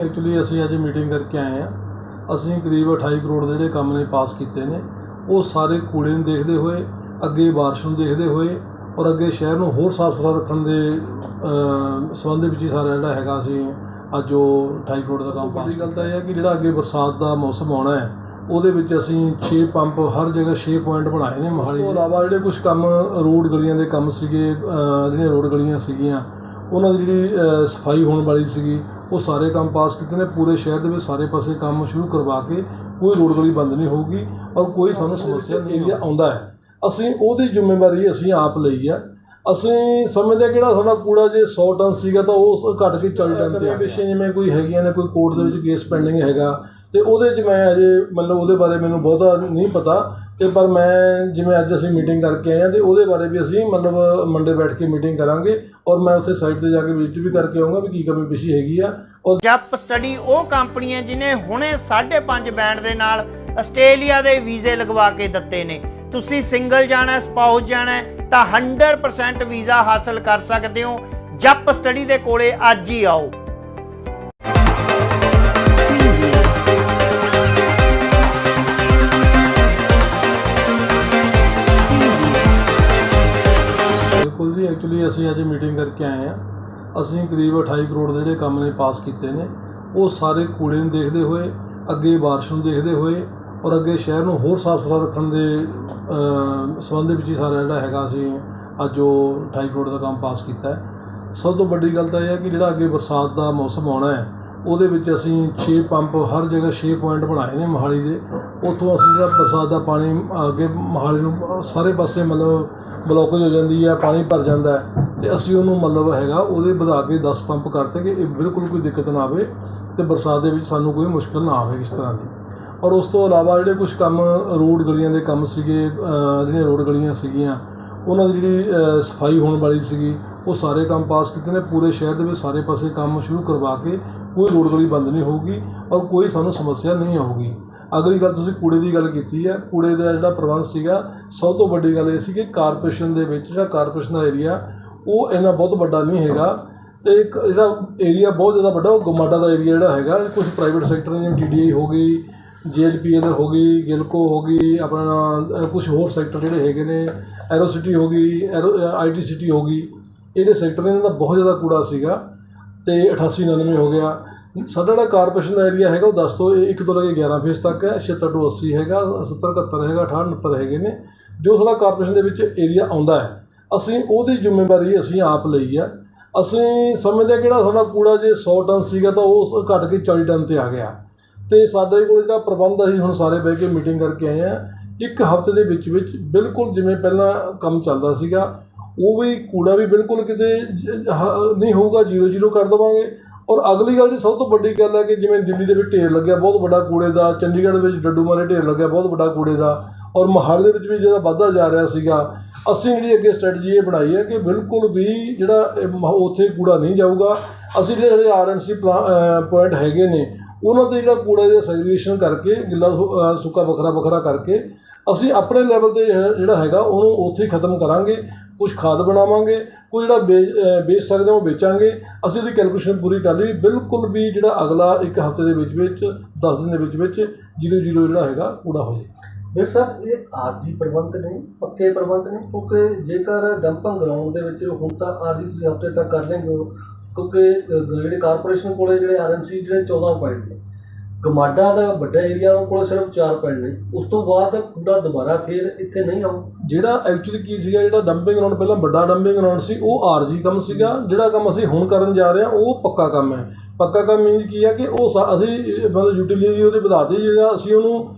Actually ਅਸੀਂ ਅੱਜ meeting ਕਰਕੇ ਆਏ ਆ ਅਸੀਂ ਕਰੀਬ 28 ਕਰੋੜ ਦੇ ਜਿਹੜੇ ਕੰਮ ਨੇ ਪਾਸ ਕੀਤੇ ਨੇ ਉਹ ਸਾਰੇ ਕੂੜੇ ਨੂੰ ਦੇਖਦੇ ਹੋਏ ਅੱਗੇ ਬਾਰਿਸ਼ ਨੂੰ ਦੇਖਦੇ ਹੋਏ ਔਰ ਅੱਗੇ ਸ਼ਹਿਰ ਨੂੰ ਹੋਰ ਸਾਫ਼ ਸੁਥਰਾ ਰੱਖਣ ਦੇ ਸੰਬੰਧ ਵਿੱਚ ਹੀ ਸਾਰਾ ਜਿਹੜਾ ਹੈਗਾ ਅਸੀਂ ਅੱਜ ਉਹ 28 ਕਰੋੜ ਦਾ ਕੰਮ ਪਾਸ ਗੱਲ ਤਾਂ ਇਹ ਹੈ ਕਿ ਜਿਹੜਾ ਅੱਗੇ ਬਰਸਾਤ ਦਾ ਮੌਸਮ ਆਉਣਾ ਹੈ ਉਹਦੇ ਵਿੱਚ ਅਸੀਂ 6 ਪੰਪ ਹਰ ਜਗ੍ਹਾ 6 ਪੁਆਇੰਟ ਬਣਾਏ ਨੇ ਮੋਹਾਲੀ ਤੋਂ ਇਲਾਵਾ ਜਿਹੜੇ ਕੁਝ ਕੰਮ ਰੋਡ ਗਲੀਆਂ ਦੇ ਕੰਮ ਸੀਗੇ ਜਿਹੜੀਆਂ ਰੋਡ ਗਲੀਆਂ ਸੀਗੀਆਂ ਉਹਨਾਂ ਦੀ ਜਿਹੜੀ ਸਫ਼ਾਈ ਹੋਣ ਵਾਲੀ ਸੀਗੀ ਉਹ ਸਾਰੇ ਕੰਮ ਪਾਸ ਕੀਤੇ ਨੇ ਪੂਰੇ ਸ਼ਹਿਰ ਦੇ ਵਿੱਚ ਸਾਰੇ ਪਾਸੇ ਕੰਮ ਸ਼ੁਰੂ ਕਰਵਾ ਕੇ ਕੋਈ ਰੋਡ ਗਲੀ ਬੰਦ ਨਹੀਂ ਹੋਊਗੀ ਔਰ ਕੋਈ ਸਾਨੂੰ ਸਮੱਸਿਆ ਨਹੀਂ ਆਉਂਦਾ ਹੈ। ਅਸੀਂ ਉਹਦੀ ਜ਼ਿੰਮੇਵਾਰੀ ਅਸੀਂ ਆਪ ਲਈ ਆ। ਅਸੀਂ ਸਮਝਦੇ ਕਿਹੜਾ ਸਾਡਾ ਕੂੜਾ ਜੇ 100 ਟਨ ਸੀਗਾ ਤਾਂ ਉਹ ਘਟ ਕੇ 40 ਟਨ ਤੇ ਆ ਪਿੱਛੇ ਜਿਵੇਂ ਕੋਈ ਹੈਗੀਆਂ ਨੇ ਕੋਈ ਕੋਰਟ ਦੇ ਵਿੱਚ ਕੇਸ ਪੈਂਡਿੰਗ ਹੈਗਾ ਅਤੇ ਉਹਦੇ 'ਚ ਮੈਂ ਅਜੇ ਮਤਲਬ ਉਹਦੇ ਬਾਰੇ ਮੈਨੂੰ ਬਹੁਤਾ ਨਹੀਂ ਪਤਾ ਅਤੇ ਪਰ ਮੈਂ ਜਿਵੇਂ ਅੱਜ ਅਸੀਂ ਮੀਟਿੰਗ ਕਰਕੇ ਆਏ ਹਾਂ ਅਤੇ ਉਹਦੇ ਬਾਰੇ ਵੀ ਅਸੀਂ ਮਤਲਬ ਮੰਡੇ ਬੈਠ ਕੇ ਮੀਟਿੰਗ ਕਰਾਂਗੇ ਔਰ ਮੈਂ ਉੱਥੇ ਸਾਈਟ ਤੇ ਜਾ ਕੇ ਵਿਜ਼ਿਟ ਵੀ ਕਰਕੇ ਆਊਂਗਾ ਵੀ ਕੀ ਕਮੀ ਪੇਸ਼ੀ ਹੈਗੀ ਆ ਔਰ ਜੱਪ ਸਟੱਡੀ ਉਹ ਕੰਪਨੀ ਹੈ ਜਿਨੇ ਹੁਣੇ 5.5 ਬੈਂਡ ਦੇ ਨਾਲ ਆਸਟ੍ਰੇਲੀਆ ਦੇ ਵੀਜ਼ੇ ਲਗਵਾ ਕੇ ਦਿੱਤੇ ਨੇ। ਤੁਸੀਂ ਸਿੰਗਲ ਜਾਣਾ ਸਪਾਊਸ ਜਾਣਾ ਹੈ ਤਾਂ 100% ਵੀਜ਼ਾ ਹਾਸਲ ਕਰ ਸਕਦੇ ਹੋ। ਜੱਪ ਸਟੱਡੀ ਦੇ ਕੋਲੇ ਅੱਜ ਹੀ ਆਓ। ਅਸੀਂ ਅੱਜ ਮੀਟਿੰਗ ਕਰਕੇ ਆਏ ਆ ਅਸੀਂ ਕਰੀਬ 28 ਕਰੋੜ ਦੇ ਜਿਹੜੇ ਕੰਮ ਨੇ ਪਾਸ ਕੀਤੇ ਨੇ, ਉਹ ਸਾਰੇ ਕੂੜੇ ਨੂੰ ਦੇਖਦੇ ਹੋਏ, ਅੱਗੇ ਬਾਰਿਸ਼ ਨੂੰ ਦੇਖਦੇ ਹੋਏ ਔਰ ਅੱਗੇ ਸ਼ਹਿਰ ਨੂੰ ਹੋਰ ਸਾਫ਼ ਸੁਥਰਾ ਰੱਖਣ ਦੇ ਸੰਬੰਧ ਵਿੱਚ ਹੀ ਸਾਰਾ ਜਿਹੜਾ ਹੈਗਾ ਅਸੀਂ ਅੱਜ ਉਹ 28 ਕਰੋੜ ਦਾ ਕੰਮ ਪਾਸ ਕੀਤਾ ਸਭ ਤੋਂ ਵੱਡੀ ਗੱਲ ਤਾਂ ਇਹ ਹੈ ਕਿ ਜਿਹੜਾ ਅੱਗੇ ਬਰਸਾਤ ਦਾ ਮੌਸਮ ਆਉਣਾ ਹੈ, ਉਹਦੇ ਵਿੱਚ ਅਸੀਂ 6 ਪੰਪ ਹਰ ਜਗ੍ਹਾ 6 ਪੁਆਇੰਟ ਬਣਾਏ ਨੇ ਮੋਹਾਲੀ ਦੇ। ਉੱਥੋਂ ਅਸੀਂ ਜਿਹੜਾ ਬਰਸਾਤ ਦਾ ਪਾਣੀ ਅੱਗੇ ਮੋਹਾਲੀ ਨੂੰ ਸਾਰੇ ਪਾਸੇ ਮਤਲਬ ਬਲੋਕੇਜ ਹੋ ਜਾਂਦੀ ਹੈ, ਪਾਣੀ ਭਰ ਜਾਂਦਾ ਹੈ। ਤੇ ਅਸੀਂ ਉਹਨੂੰ ਮਤਲਬ ਹੈਗਾ ਉਹਦੇ ਵਧਾ ਕੇ 10 ਪੰਪ ਕਰਤੇ ਕਿ ਇਹ ਬਿਲਕੁਲ ਕੋਈ ਦਿੱਕਤ ਨਾ ਆਵੇ ਤੇ ਬਰਸਾਤ ਦੇ ਵਿੱਚ ਸਾਨੂੰ ਕੋਈ ਮੁਸ਼ਕਲ ਨਾ ਆਵੇ ਇਸ ਤਰ੍ਹਾਂ ਦੀ। ਔਰ ਉਸ ਤੋਂ ਇਲਾਵਾ ਜਿਹੜੇ ਕੁਝ ਕੰਮ ਰੋਡ ਗਲੀਆਂ ਦੇ ਕੰਮ ਸੀਗੇ ਜਿਹੜੀਆਂ ਰੋਡ ਗਲੀਆਂ ਸੀਗੀਆਂ, ਉਹਨਾਂ ਦੀ ਜਿਹੜੀ ਸਫ਼ਾਈ ਹੋਣ ਵਾਲੀ ਸੀਗੀ, ਉਹ ਸਾਰੇ ਕੰਮ ਪਾਸ ਕੀਤੇ ਨੇ। ਪੂਰੇ ਸ਼ਹਿਰ ਦੇ ਵਿੱਚ ਸਾਰੇ ਪਾਸੇ ਕੰਮ ਸ਼ੁਰੂ ਕਰਵਾ ਕੇ ਕੋਈ ਰੋਡ ਗਲੀ ਬੰਦ ਨਹੀਂ ਹੋਊਗੀ ਔਰ ਕੋਈ ਸਾਨੂੰ ਸਮੱਸਿਆ ਨਹੀਂ ਆਊਗੀ। ਅਗਲੀ ਗੱਲ ਤੁਸੀਂ ਕੂੜੇ ਦੀ ਗੱਲ ਕੀਤੀ ਹੈ। ਕੂੜੇ ਦਾ ਜਿਹੜਾ ਪ੍ਰਬੰਧ ਸੀਗਾ, ਸਭ ਤੋਂ ਵੱਡੀ ਗੱਲ ਇਹ ਸੀ ਕਿ ਕਾਰਪੋਰੇਸ਼ਨ ਦੇ ਵਿੱਚ ਜਿਹੜਾ ਕਾਰਪੋਰੇਸ਼ਨ ਦਾ ਏਰੀਆ ਉਹ ਇੰਨਾ ਬਹੁਤ ਵੱਡਾ ਨਹੀਂ ਹੈਗਾ ਤੇ ਇੱਕ ਜਿਹੜਾ ਏਰੀਆ ਬਹੁਤ ਜ਼ਿਆਦਾ ਵੱਡਾ, ਉਹ ਗਮਾਡਾ ਦਾ ਏਰੀਆ ਜਿਹੜਾ ਹੈਗਾ ਕੁਝ ਪ੍ਰਾਈਵੇਟ ਸੈਕਟਰ ਜਿਵੇਂ ਟੀਡੀਆਈ ਹੋ ਗਈ ਜੇਐਲਪੀਐਲ ਹੋ ਗਈ ਗਿਲਕੋ ਹੋ ਗਈ, ਆਪਣਾ ਕੁਝ ਹੋਰ ਸੈਕਟਰ ਜਿਹੜੇ ਹੈਗੇ ਨੇ ਐਰੋ ਸਿਟੀ ਹੋ ਗਈ ਐਰੋ ਆਈਟੀ ਸਿਟੀ ਹੋ ਗਈ, ਇਹਦੇ ਸੈਕਟਰ ਨੇ ਇਹਨਾਂ ਦਾ ਬਹੁਤ ਜ਼ਿਆਦਾ ਕੂੜਾ ਸੀਗਾ ਤੇ 88 99 ਹੋ ਗਿਆ। ਸਾਡਾ ਜਿਹੜਾ ਕਾਰਪੋਰੇਸ਼ਨ ਦਾ ਏਰੀਆ ਹੈਗਾ, ਉਹ 10 ਤੋਂ 1 ਤੋਂ ਲੈ ਕੇ 11 ਫੇਸ ਤੱਕ ਹੈ 76 ਤੋਂ 80 ਹੈਗਾ 70 71 ਹੈਗਾ 68 69 ਹੈਗੇ ਨੇ, ਜੋ ਸਾਡਾ ਕਾਰਪੋਰੇਸ਼ਨ ਦੇ ਵਿੱਚ ਏਰੀਆ ਆਉਂਦਾ ਹੈ। ਅਸੀਂ ਉਹਦੀ ਜ਼ਿੰਮੇਵਾਰੀ ਅਸੀਂ ਆਪ ਲਈ ਆ। ਅਸੀਂ ਸਮਝਦੇ ਕਿਹੜਾ ਸਾਡਾ ਕੂੜਾ ਜੇ 100 ਟਨ ਸੀਗਾ ਤਾਂ ਉਹ ਘਟ ਕੇ 40 ਟਨ ਤੇ ਆ ਗਿਆ। ਤੇ ਸਾਡੇ ਕੋਲ ਜਿਹੜਾ ਪ੍ਰਬੰਧ ਅਸੀਂ ਹੁਣ ਸਾਰੇ ਬਹਿ ਕੇ ਮੀਟਿੰਗ ਕਰਕੇ ਆਏ ਆ, ਇੱਕ ਹਫ਼ਤੇ ਦੇ ਵਿੱਚ ਵਿੱਚ ਬਿਲਕੁਲ ਜਿਵੇਂ ਪਹਿਲਾਂ ਕੰਮ ਚੱਲਦਾ ਸੀਗਾ, ਉਹ ਵੀ ਕੂੜਾ ਵੀ ਬਿਲਕੁਲ ਕਿਤੇ ਨਹੀਂ ਹੋਊਗਾ, ਜ਼ੀਰੋ ਜ਼ੀਰੋ ਕਰ ਦੇਵਾਂਗੇ। ਔਰ ਅਗਲੀ ਗੱਲ ਜੀ ਸਭ ਤੋਂ ਵੱਡੀ ਗੱਲ ਹੈ ਕਿ ਜਿਵੇਂ ਦਿੱਲੀ ਦੇ ਵਿੱਚ ਢੇਰ ਲੱਗਿਆ, ਬਹੁਤ ਵੱਡਾ ਕੂੜੇ ਦਾ, ਚੰਡੀਗੜ੍ਹ ਵਿੱਚ ਡੱਡੂ ਮਾਰੇ ਢੇਰ ਲੱਗਿਆ, ਬਹੁਤ ਵੱਡਾ ਕੂੜੇ ਦਾ। ਔਰ ਮੋਹਾਲੀ ਦੇ ਵਿੱਚ ਵੀ ਜਿਹੜਾ ਵਾਧਾ ਜਾ ਰਿਹਾ ਸੀਗਾ ਅਸੀਂ ਜਿਹੜੀ ਅੱਗੇ ਸਟ੍ਰੈਟਜੀ ਇਹ ਬਣਾਈ ਹੈ ਕਿ ਬਿਲਕੁਲ ਵੀ ਜਿਹੜਾ ਉੱਥੇ ਕੂੜਾ ਨਹੀਂ ਜਾਊਗਾ। ਅਸੀਂ ਜਿਹੜੇ ਜਿਹੜੇ ਆਰਐਨਸੀ ਪੁਆਇੰਟ ਹੈਗੇ ਨੇ, ਉਹਨਾਂ ਤੇ ਜਿਹੜਾ ਕੂੜਾ ਦਾ ਸੈਗਰੀਗੇਸ਼ਨ ਕਰਕੇ, ਗਿੱਲਾ ਸੁੱਕਾ ਵੱਖਰਾ ਵੱਖਰਾ ਕਰਕੇ, ਅਸੀਂ ਆਪਣੇ ਲੈਵਲ ਤੇ ਜਿਹੜਾ ਹੈਗਾ, ਉਹਨੂੰ ਉੱਥੇ ਹੀ ਖਤਮ ਕਰਾਂਗੇ। ਕੁਝ ਖਾਦ ਬਣਾਵਾਂਗੇ ਕੋਈ ਜਿਹੜਾ ਵੇਚ ਵੇਚ ਸਕਦੇ ਉਹ ਵੇਚਾਂਗੇ। ਅਸੀਂ ਉਹਦੀ ਕੈਲਕੂਲੇਸ਼ਨ ਪੂਰੀ ਕਰ ਲਈ। ਬਿਲਕੁਲ ਵੀ ਜਿਹੜਾ ਅਗਲਾ ਇੱਕ ਹਫ਼ਤੇ ਦੇ ਵਿੱਚ ਵਿੱਚ 10 ਦਿਨ ਦੇ ਵਿੱਚ ਵਿੱਚ ਜੀਰੋ ਜੀਰੋ ਜਿਹੜਾ ਹੈਗਾ, ਕੂੜਾ ਹੋ ਜਾਏ ਫਿਰ ਸਾਹਿਬ ਇਹ ਆਰਜੀ ਪ੍ਰਬੰਧ ਨੇ ਪੱਕੇ ਪ੍ਰਬੰਧ ਨੇ? ਕਿਉਂਕਿ ਜੇਕਰ ਡੰਪਿੰਗ ਗਰਾਊਂਡ ਦੇ ਵਿੱਚ ਹੁਣ ਤਾਂ ਆਰਜੀ ਤੁਸੀਂ ਹਫ਼ਤੇ ਤੱਕ ਕਰ ਲੈਂਗੇ ਹੋ, ਕਿਉਂਕਿ ਜਿਹੜੇ ਕਾਰਪੋਰੇਸ਼ਨ ਕੋਲੇ ਜਿਹੜੇ ਆਰਐਮਸੀ ਜਿਹੜੇ 14 ਪੁਆਇੰਟ ਨੇ ਗਮਾਡਾ ਦਾ ਵੱਡਾ ਏਰੀਆ ਉਹ ਕੋਲੇ ਸਿਰਫ 4 ਪੁਆਇੰਟ ਨੇ। ਉਸ ਤੋਂ ਬਾਅਦ ਕੂੜਾ ਦੁਬਾਰਾ ਫੇਰ ਇੱਥੇ ਨਹੀਂ ਆਉ ਜਿਹੜਾ ਐਕਚੁਅਲੀ ਕੀ ਸੀਗਾ ਜਿਹੜਾ ਡੰਪਿੰਗ ਗਰਾਊਂਡ ਪਹਿਲਾਂ ਵੱਡਾ ਡੰਪਿੰਗ ਗਰਾਊਂਡ ਸੀ ਉਹ ਆਰਜੀ ਕੰਮ ਸੀਗਾ। ਜਿਹੜਾ ਕੰਮ ਅਸੀਂ ਹੁਣ ਕਰਨ ਜਾ ਰਹੇ ਹਾਂ ਉਹ ਪੱਕਾ ਕੰਮ ਹੈ। ਪੱਕਾ ਕੰਮ ਮੀਨਸ ਕੀ ਹੈ ਕਿ ਉਹ ਸਾ- ਅਸੀਂ ਮਤਲਬ ਯੂਟਿਲਿਟੀ ਉਹਦੀ ਵਧਾ ਦਿੱਤੀ ਜਿਹੜਾ ਅਸੀਂ ਉਹਨੂੰ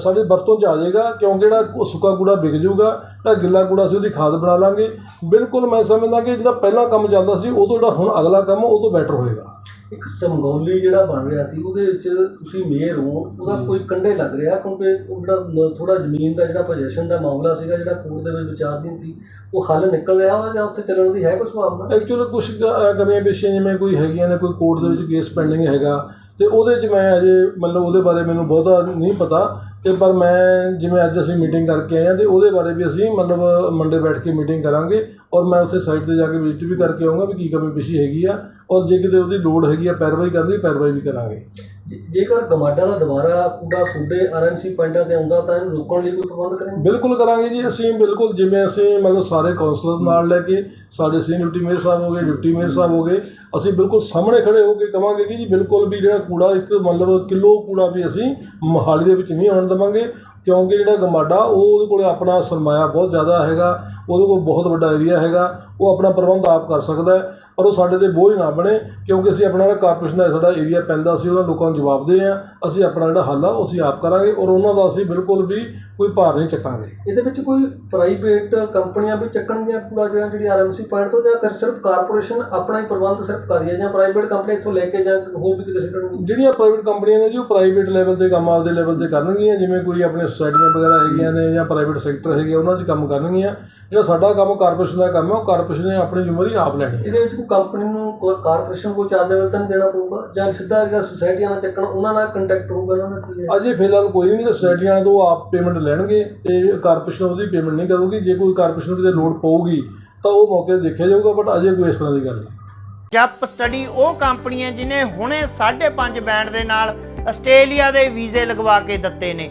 ਸਾਡੇ ਵਰਤੋਂ ਚ ਆ ਜਾਏਗਾ ਕਿਉਂਕਿ ਜਿਹੜਾ ਸੁੱਕਾ ਕੂੜਾ ਵਿਕ ਜਾਊਗਾ ਜਿਹੜਾ ਗਿੱਲਾ ਕੂੜਾ ਸੀ ਉਹਦੀ ਖਾਦ ਬਣਾ ਲਾਂਗੇ। ਬਿਲਕੁਲ ਮੈਂ ਸਮਝਦਾ ਕਿ ਜਿਹੜਾ ਪਹਿਲਾਂ ਕੰਮ ਚੱਲਦਾ ਸੀ ਉਹ ਤੋਂ ਜਿਹੜਾ ਹੁਣ ਅਗਲਾ ਕੰਮ ਉਹ ਤੋਂ ਬੈਟਰ ਹੋਏਗਾ। ਇੱਕ ਸਮਗੌਲੀ ਜਿਹੜਾ ਬਣ ਰਿਹਾ ਸੀ ਉਹਦੇ ਵਿੱਚ ਤੁਸੀਂ ਮੇਅਰ ਹੋ ਉਹਦਾ ਕੋਈ ਕੰਡੇ ਲੱਗ ਰਿਹਾ ਕਿਉਂਕਿ ਉਹ ਜਿਹੜਾ ਥੋੜਾ ਜ਼ਮੀਨ ਦਾ ਜਿਹੜਾ ਪੋਜੀਸ਼ਨ ਦਾ ਮਾਮਲਾ ਸੀਗਾ ਜਿਹੜਾ ਕੋਰਟ ਦੇ ਵਿੱਚ ਵਿਚਾਰਧੀਨ ਸੀ ਉਹ ਹੱਲ ਨਿਕਲ ਰਿਹਾ ਉਹਦਾ ਜਾਂ ਉੱਥੇ ਚੱਲਣ ਦੀ ਹੈ ਕੋਈ ਸੰਭਾਵਨਾ? ਐਕਚੁਅਲੀ ਕੁਝ ਕਮੀਆਂ ਪੇਸ਼ੀਆਂ ਜਿਵੇਂ ਕੋਈ ਹੈਗੀਆਂ ਨੇ ਕੋਈ ਕੋਰਟ ਦੇ ਵਿੱਚ ਕੇਸ ਪੈਂਡਿੰਗ ਹੈਗਾ ਅਤੇ ਉਹਦੇ 'ਚ ਮੈਂ ਅਜੇ ਮਤਲਬ ਉਹਦੇ ਬਾਰੇ ਮੈਨੂੰ ਬਹੁਤਾ ਨਹੀਂ ਪਤਾ ਅਤੇ ਪਰ ਮੈਂ ਜਿਵੇਂ ਅੱਜ ਅਸੀਂ ਮੀਟਿੰਗ ਕਰਕੇ ਆਏ ਹਾਂ ਅਤੇ ਉਹਦੇ ਬਾਰੇ ਵੀ ਅਸੀਂ ਮਤਲਬ ਮੰਡੇ ਬੈਠ ਕੇ ਮੀਟਿੰਗ ਕਰਾਂਗੇ ਔਰ ਮੈਂ ਉੱਥੇ ਸਾਈਟ ਤੇ ਜਾ ਕੇ ਵਿਜ਼ਿਟ ਵੀ ਕਰਕੇ ਆਊਂਗਾ ਵੀ ਕੀ ਕਮੀ ਪੇਸ਼ੀ ਹੈਗੀ ਆ ਔਰ ਜੇ ਕਿਤੇ ਉਹਦੀ ਲੋੜ ਹੈਗੀ ਆ ਪੈਰਵਾਈ ਕਰਨ ਦੀ, ਪੈਰਵਾਈ ਵੀ ਕਰਾਂਗੇ। ਜੇਕਰ ਗਮਾਡਾ ਦਾ ਦੁਬਾਰਾ ਕੂੜਾ ਸੁੱਡੇ ਆਰਐਮਸੀ ਪੁਆਇੰਟਾਂ ਤੇ ਆਉਂਦਾ ਤਾਂ ਇਹਨੂੰ ਰੋਕਣ ਲਈ ਕੋਈ ਪ੍ਰਬੰਧ ਕरेंगे ਬਿਲਕੁਲ ਕਰਾਂਗੇ ਜੀ। ਅਸੀਂ ਬਿਲਕੁਲ ਜਿਵੇਂ ਅਸੀਂ ਮਤਲਬ ਸਾਰੇ ਕਾਉਂਸਲਰ ਨਾਲ ਲੈ ਕੇ ਸਾਡੇ ਸੀਨੀਅਰ ਡਿਪਟੀ ਮੇਅਰ ਸਾਹਿਬ ਹੋ ਗਏ, ਡਿਪਟੀ ਮੇਅਰ ਸਾਹਿਬ ਹੋ ਗਏ, ਅਸੀਂ ਬਿਲਕੁਲ ਸਾਹਮਣੇ ਖੜੇ ਹੋ ਕੇ ਕਵਾਂਗੇ ਕਿ ਜੀ ਬਿਲਕੁਲ ਵੀ ਜਿਹੜਾ ਕੂੜਾ ਇੱਕ ਮਤਲਬ ਕਿਲੋ ਕੂੜਾ ਵੀ ਅਸੀਂ ਮੋਹਾਲੀ ਦੇ ਵਿੱਚ ਨਹੀਂ ਆਉਣ ਦੇਵਾਂਗੇ, ਕਿਉਂਕਿ ਜਿਹੜਾ ਗਮਾਡਾ ਉਹ ਉਹਦੇ ਕੋਲੇ ਆਪਣਾ ਸਰਮਾਇਆ ਬਹੁਤ ਜ਼ਿਆਦਾ ਹੈਗਾ। ਉਹਦੇ ਕੋਲ ਬਹੁਤ ਵੱਡਾ ਏਰੀਆ ਹੈਗਾ ਉਹ ਆਪਣਾ ਪ੍ਰਬੰਧ ਆਪ ਕਰ ਸਕਦਾ ਪਰ ਉਹ ਸਾਡੇ ਤੇ ਬੋਝ ਨਾ ਬਣੇ ਕਿਉਂਕਿ ਅਸੀਂ ਆਪਣਾ ਜਿਹੜਾ ਕਾਰਪੋਰੇਸ਼ਨ ਦਾ ਸਾਡਾ ਏਰੀਆ ਪੈਂਦਾ ਸੀ ਉਹਨਾਂ ਲੋਕਾਂ ਨੂੰ ਜਵਾਬ ਦੇ ਆ ਅਸੀਂ ਆਪਣਾ ਜਿਹੜਾ ਹੱਲ ਆ ਉਹ ਅਸੀਂ ਆਪ ਕਰਾਂਗੇ ਔਰ ਉਹਨਾਂ ਦਾ ਅਸੀਂ ਬਿਲਕੁਲ ਵੀ ਕੋਈ ਭਾਰ ਨਹੀਂ ਚੱਕਾਂਗੇ। ਇਹਦੇ ਵਿੱਚ ਕੋਈ ਪ੍ਰਾਈਵੇਟ ਕੰਪਨੀਆਂ ਵੀ ਚੱਕਣਗੀਆਂ ਕੂੜਾ ਜਿਹੜਾ ਜਿਹੜੀ ਆਰਐਮਸੀ ਪੁਆਇੰਟ ਤੋਂ ਜਾਂ ਸਿਰਫ ਕਾਰਪੋਰੇਸ਼ਨ ਆਪਣਾ ਹੀ ਪ੍ਰਬੰਧ ਸਿਰਫ ਕਰ ਰਹੀ ਹੈ ਜਾਂ ਪ੍ਰਾਈਵੇਟ ਕੰਪਨੀ ਇੱਥੋਂ ਲੈ ਕੇ ਜਾਂ ਹੋਰ ਵੀ ਕਿਤੇ ਸਿੱਟਣਗੀ ਜਿਹੜੀਆਂ ਪ੍ਰਾਈਵੇਟ ਕੰਪਨੀਆਂ ਨੇ ਜੀ ਉਹ ਪ੍ਰਾਈਵੇਟ ਲੈਵਲ ਤੇ ਕੰਮ ਆਪਦੇ ਲੈਵਲ ਤੇ ਕਰਨਗੀਆਂ ਜਿਵੇਂ ਕੋਈ ਆਪਣੇ ਸੁਸਾਇਟੀਆਂ ਵਗੈਰਾ ਹੈਗੀਆਂ ਨੇ ਜਾਂ ਪ੍ਰਾਈਵੇਟ ਸੈਕਟਰ ਹੈਗੇ ਉਹਨਾਂ 'ਚ ਕੰਮ ਕਰਨਗੀਆਂ। ਜਿਹੜਾ ਸਾਡਾ ਕੰਮ ਕਾਰਪੋਰੇਸ਼ਨ ਦਾ ਕੰਮ ਹੈ ਉਹ ਕਾਰਪੋਰੇਸ਼ਨ ਨੇ ਆਪਣੀ ਜ਼ਿੰਮੇਵਾਰੀ ਆਪ ਲੈਣੀ ਹੈ। ਇਹਦੇ ਵਿੱਚ ਕੋਈ ਕੰਪਨੀ ਨੂੰ ਕੋਈ ਕਾਰਪੋਰੇਸ਼ਨ ਕੋਈ ਚਾਰਜੇਬਲ ਤਾਂ ਨਹੀਂ ਦੇਣਾ ਪਊਗਾ? ਜਾਂ ਸਿੱਧਾ ਜਿਹੜਾ ਸੁਸਾਇਟੀਆਂ ਨਾਲ ਚੱਕਣ ਉਹਨਾਂ ਨਾਲ ਕੰਟੈਕਟ ਹੋਊਗਾ ਉਹਨਾਂ ਦਾ ਕੀ ਹੈ? ਅਜੇ ਫਿਲਹਾਲ ਕੋਈ ਨਹੀਂ ਸੁਸਾਇਟੀਆਂ ਤੋਂ ਉਹ ਆਪ ਪੇਮੈਂਟ ਲੈਣਗੇ ਤੇ ਕਾਰਪੋਰੇਸ਼ਨ ਉਹਦੀ ਪੇਮੈਂਟ ਨਹੀਂ ਕਰੂਗੀ। ਜੇ ਕੋਈ ਕਾਰਪੋਰੇਸ਼ਨ ਨੂੰ ਕਿਤੇ ਲੋੜ ਪਊਗੀ ਤਾਂ ਉਹ ਮੌਕੇ ਤੇ ਦੇਖਿਆ ਜਾਊਗਾ ਬਟ ਅਜੇ ਕੋਈ ਇਸ ਤਰ੍ਹਾਂ ਦੀ ਗੱਲ ਨਹੀਂ। ਜਪ ਸਟੱਡੀ ਉਹ ਕੰਪਨੀ ਹੈ ਜਿਨੇ ਹੁਣੇ 5.5 ਬੈਂਡ ਦੇ ਨਾਲ ਆਸਟ੍ਰੇਲੀਆ ਦੇ ਵੀਜ਼ੇ ਲਗਵਾ ਕੇ ਦਿੱਤੇ ਨੇ।